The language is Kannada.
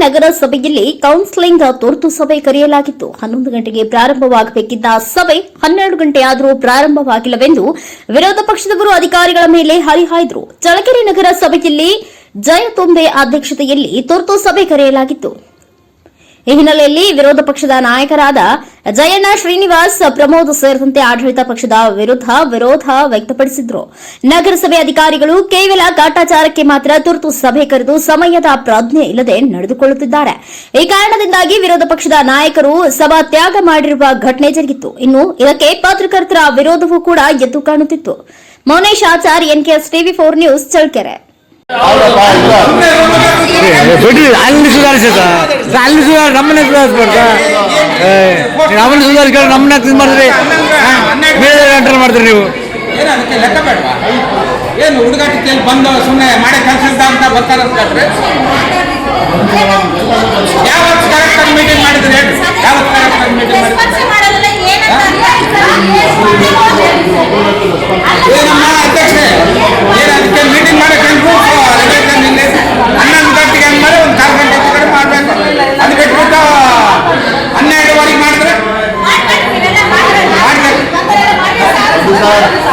ನಗರಸಭೆಯಲ್ಲಿ ಕೌನ್ಸಿಲಿಂಗ್ ತುರ್ತು ಸಭೆ ಕರೆಯಲಾಗಿತ್ತು. ಹನ್ನೊಂದು ಗಂಟೆಗೆ ಪ್ರಾರಂಭವಾಗಬೇಕಿದ್ದ ಸಭೆ ಹನ್ನೆರಡು ಗಂಟೆ ಆದರೂ ಪ್ರಾರಂಭವಾಗಿಲ್ಲವೆಂದು ವಿರೋಧ ಪಕ್ಷದವರು ಅಧಿಕಾರಿಗಳ ಮೇಲೆ ಹರಿಹಾಯ್ದರು. ಚಳಕೆರೆ ನಗರಸಭೆಯಲ್ಲಿ ಜಯತೊಂಬೆ ಅಧ್ಯಕ್ಷತೆಯಲ್ಲಿ ತುರ್ತು ಸಭೆ ಕರೆಯಲಾಗಿತ್ತು. ಈ ಹಿನ್ನೆಲೆಯಲ್ಲಿ ವಿರೋಧ ಪಕ್ಷದ ನಾಯಕರಾದ ಜಯಣ್ಣ ಶ್ರೀನಿವಾಸ್, ಪ್ರಮೋದ್ ಸೇರಿದಂತೆ ಆಡಳಿತ ಪಕ್ಷದ ವಿರುದ್ಧ ವಿರೋಧ ವ್ಯಕ್ತಪಡಿಸಿದ್ರು. ನಗರಸಭೆ ಅಧಿಕಾರಿಗಳು ಕೇವಲ ಕಾಟಾಚಾರಕ್ಕೆ ಮಾತ್ರ ತುರ್ತು ಸಭೆ ಕರೆದು ಸಮಯದ ಪ್ರಾಜ್ಞೆ ಇಲ್ಲದೆ ನಡೆದುಕೊಳ್ಳುತ್ತಿದ್ದಾರೆ. ಈ ಕಾರಣದಿಂದಾಗಿ ವಿರೋಧ ಪಕ್ಷದ ನಾಯಕರು ಸಭಾ ತ್ಯಾಗ ಮಾಡಿರುವ ಘಟನೆ ಜರುಗಿತ್ತು ಇನ್ನು ಇದಕ್ಕೆ ಪತ್ರಕರ್ತರ ವಿರೋಧವೂ ಕೂಡ ಎದ್ದು ಕಾಣುತ್ತಿತ್ತು. Mounesh Achar NKS TV four news, Challakere. ಬಿಡ್ರಿ, ಅಲ್ಲಿ ಸುಧಾರಿಸ ಅಲ್ಲಿ ಸುಧಾರ ನಮ್ಮನ್ನ ಸುಧಾರಿಸ್ಬಾರ್ದ? ನಮ್ಮನ್ನ ಸುಧಾರಿಸ್ಕೊಂಡು ನಮ್ಮನ್ನ ಇದು ಮಾಡಿದ್ರಿ ಬೇರೆ ಎಂಟರ್ ಮಾಡಿದ್ರಿ ನೀವು? ಏನು ಅದಕ್ಕೆ ಲೆಕ್ಕ ಬೇಡವಾ? ಏನು ಹುಡುಗಾಟ ಕೇಳಿ ಬಂದು ಸುಮ್ಮನೆ ಮಾಡಿ ಕೆಲಸ ಅಂತ ಬರ್ತಾರೆ ಸರ್